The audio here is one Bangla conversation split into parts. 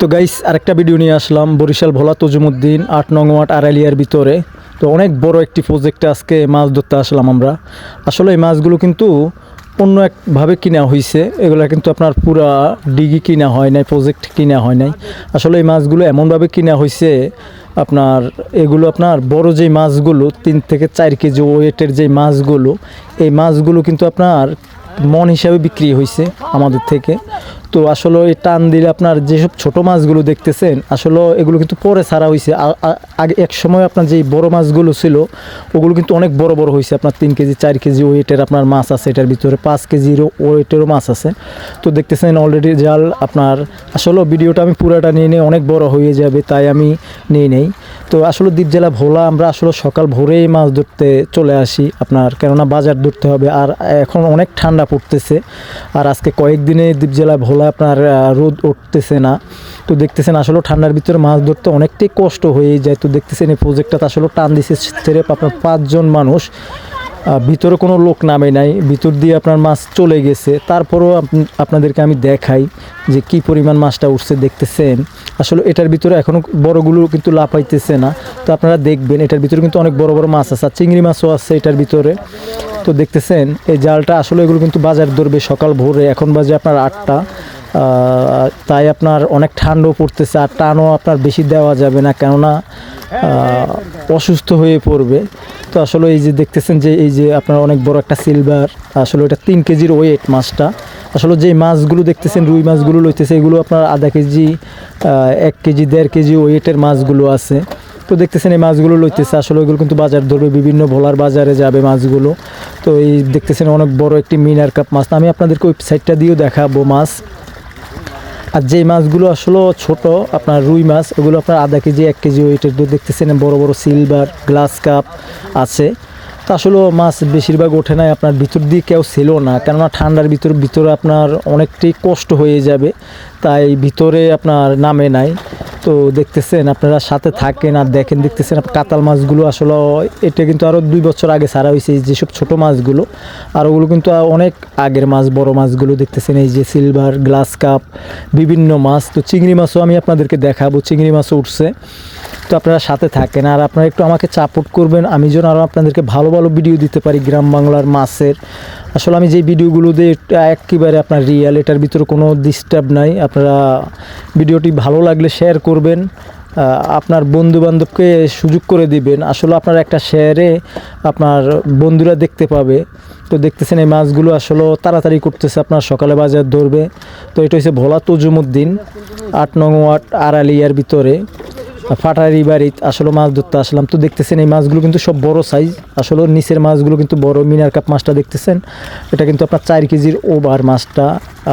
তো গাইস আরেকটা ভিডিও নিয়ে আসলাম, বরিশাল ভোলা তজুমুদ্দিন, আট নং ওয়াট আড়ালিয়ার ভিতরে। তো অনেক বড় একটি প্রজেক্টে আজকে মাছ ধরতে আসলাম আমরা। আসলে এই মাছগুলো কিন্তু অন্য একভাবে কিনা হয়েছে এগুলো কিন্তু আপনার পুরা ডিগি কিনা হয় নাই প্রজেক্ট কিনা হয় নাই। আসলে এই মাছগুলো এমনভাবে কিনা হয়েছে আপনার এগুলো আপনার বড় যেই মাছগুলো, তিন থেকে চার কেজি ওয়েটের যেই মাছগুলো, এই মাছগুলো কিন্তু আপনার মন হিসাবে বিক্রি হয়েছে আমাদের থেকে। তো আসলে এই টান দিলে আপনার যেসব ছোট মাছগুলো দেখতেছেন, আসলে এগুলো কিন্তু পরে ছাড়া হয়েছে আগে এক সময় আপনার যেই বড় মাছগুলো ছিল, ওগুলো কিন্তু অনেক বড় বড় হয়েছে আপনার তিন কেজি, চার কেজি ওয়েটের আপনার মাছ আছে, এটার ভিতরে পাঁচ কেজির ওয়েটেরও মাছ আছে। তো দেখতেছেন অলরেডি জাল আপনার, আসলে ভিডিওটা আমি পুরাটা নিয়ে নিয়ে অনেক বড় হয়ে যাবে, তাই আমি নিয়ে নেই। তো আসলে দ্বীপ জেলা ভোলা, আমরা আসলে সকাল ভোরেই মাছ ধরতে চলে আসি আপনার, কেননা বাজার ধরতে হবে। আর এখন অনেক ঠান্ডা পড়তেছে, আর আজকে কয়েকদিনে দ্বীপ জেলা ভোলা আপনার রোদ উঠতেছে না। তো দেখতেছেন আসলে ঠান্ডার ভিতরে মাছ ধরতে অনেকটাই কষ্ট হয়ে যায়। তো দেখতেছেন এই প্রজেক্টটা আসলে টান দিছে ছেড়ে আপনার পাঁচজন মানুষ। ভিতরে কোনো লোক নামে নাই, ভিতর দিয়ে আপনার মাছ চলে গেছে। তারপরেও আপ- আপনাদেরকে আমি দেখাই যে কি পরিমাণ মাছটা উঠছে, দেখতেছেন? আসলে এটার ভিতরে এখনও বড়গুলো কিন্তু লাফাইতেছে না। তো আপনারা দেখবেন, এটার ভিতরে কিন্তু অনেক বড় বড় মাছ আছে, আর চিংড়ি মাছও আছে এটার ভিতরে। তো দেখতেছেন, এই জালটা আসলে এগুলো কিন্তু বাজার ধরবে সকাল ভোরে, এখন বাজে আপনার আটটা। তাই আপনার অনেক ঠান্ডাও পড়তেছে আর টানও আপনার বেশি দেওয়া যাবে না, কেননা অসুস্থ হয়ে পড়বে। তো আসলে এই যে দেখতেছেন যে এই যে আপনার অনেক বড় একটা সিলভার আসলে এটা তিন কেজির ওয়েট মাছটা। আসলে যে মাছগুলো দেখতেছেন, রুই মাছগুলো লইতেছে, এগুলো আপনার আধা কেজি এক কেজি, দেড় কেজি ওয়েটের মাছগুলো আছে। তো দেখতেছেন এই মাছগুলো লইতেছে, আসলে ওইগুলো কিন্তু বাজার ধরবে বিভিন্ন ভোলার বাজারে যাবে মাছগুলো। তো এই দেখতেছেন অনেক বড় একটি মিনার কাপ মাছ। আমি আপনাদেরকে ওয়েবসাইটটা দিয়েও দেখাবো মাছ। আর যে মাছগুলো আসলে ছোট, আপনার রুই মাছ ওগুলো আপনার আধা কেজি, এক কেজি ওয়েটের দুধ দেখতেছেন, বড় বড় সিলভার গ্লাস কাপ আছে। তো আসলে মাছ বেশিরভাগ ওঠে নাই, আপনার ভিতর দিয়ে কেউ ছিল না। কেননা ঠান্ডার ভিতর, ভিতরে আপনার অনেকটাই কষ্ট হয়ে যাবে, তাই ভিতরে আপনার নামে নাই। তো দেখতেছেন, আপনারা সাথে থাকেন আর দেখেন, দেখতেছেন কাতাল মাছগুলো আসলে এটা কিন্তু আরও দুই বছর আগে ছাড়া হয়েছে যেসব ছোট মাছগুলো। আর ওগুলো কিন্তু অনেক আগের মাছ, বড় মাছগুলো দেখতেছেন, এই যে সিলভার, গ্লাস কাপ, বিভিন্ন মাছ। তো চিংড়ি মাছও আমি আপনাদেরকে দেখাবো, চিংড়ি মাছও উঠছে। তো আপনারা সাথে থাকেন। আর আপনারা একটু আমাকে সাপোর্ট করবেন। আমি যেন আরও আপনাদেরকে ভালো ভালো ভিডিও দিতে পারি গ্রাম বাংলার মাছের। আসলে আমি যে ভিডিওগুলো দিই একেবারে আপনার রিয়েল এটার ভিতরে কোনো ডিস্টার্ব নাই। আপনারা ভিডিওটি ভালো লাগলে শেয়ার করবেন। আপনার বন্ধু বান্ধবকে সুযোগ করে দিবেন। আসলে আপনার একটা শেয়ারে আপনার বন্ধুরা দেখতে পাবে। তো দেখতেছেন এই মাছগুলো আসলে তাড়াতাড়ি করতেছে, আপনার সকালে বাজার ধরবে। তো এটা হচ্ছে ভোলা তজুমুদ্দিন, আট নং ওয়াট আড়ালিয়ার ভিতরে। ফাটারি বাড়িত আসলে মাছ ধরতে আসলাম। তো দেখতেছেন এই মাছগুলো কিন্তু সব বড় সাইজ আসলে নিচের মাছগুলো কিন্তু বড়, মিনার কাপ মাছটা দেখতেছেন। এটা কিন্তু আপনার চার কেজির ওভার মাছটা,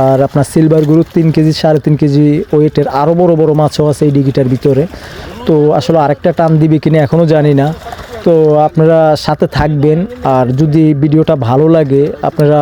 আর আপনার সিলভার সিলভারগুলো তিন কেজি, সাড়ে তিন কেজি ওয়েটের আরও বড় বড় মাছও আছে এই ডিগিটার ভিতরে। তো আসলে আরেকটা টান দিবে কিনা এখনও জানি না। তো আপনারা সাথে থাকবেন, আর যদি ভিডিওটা ভালো লাগে, আপনারা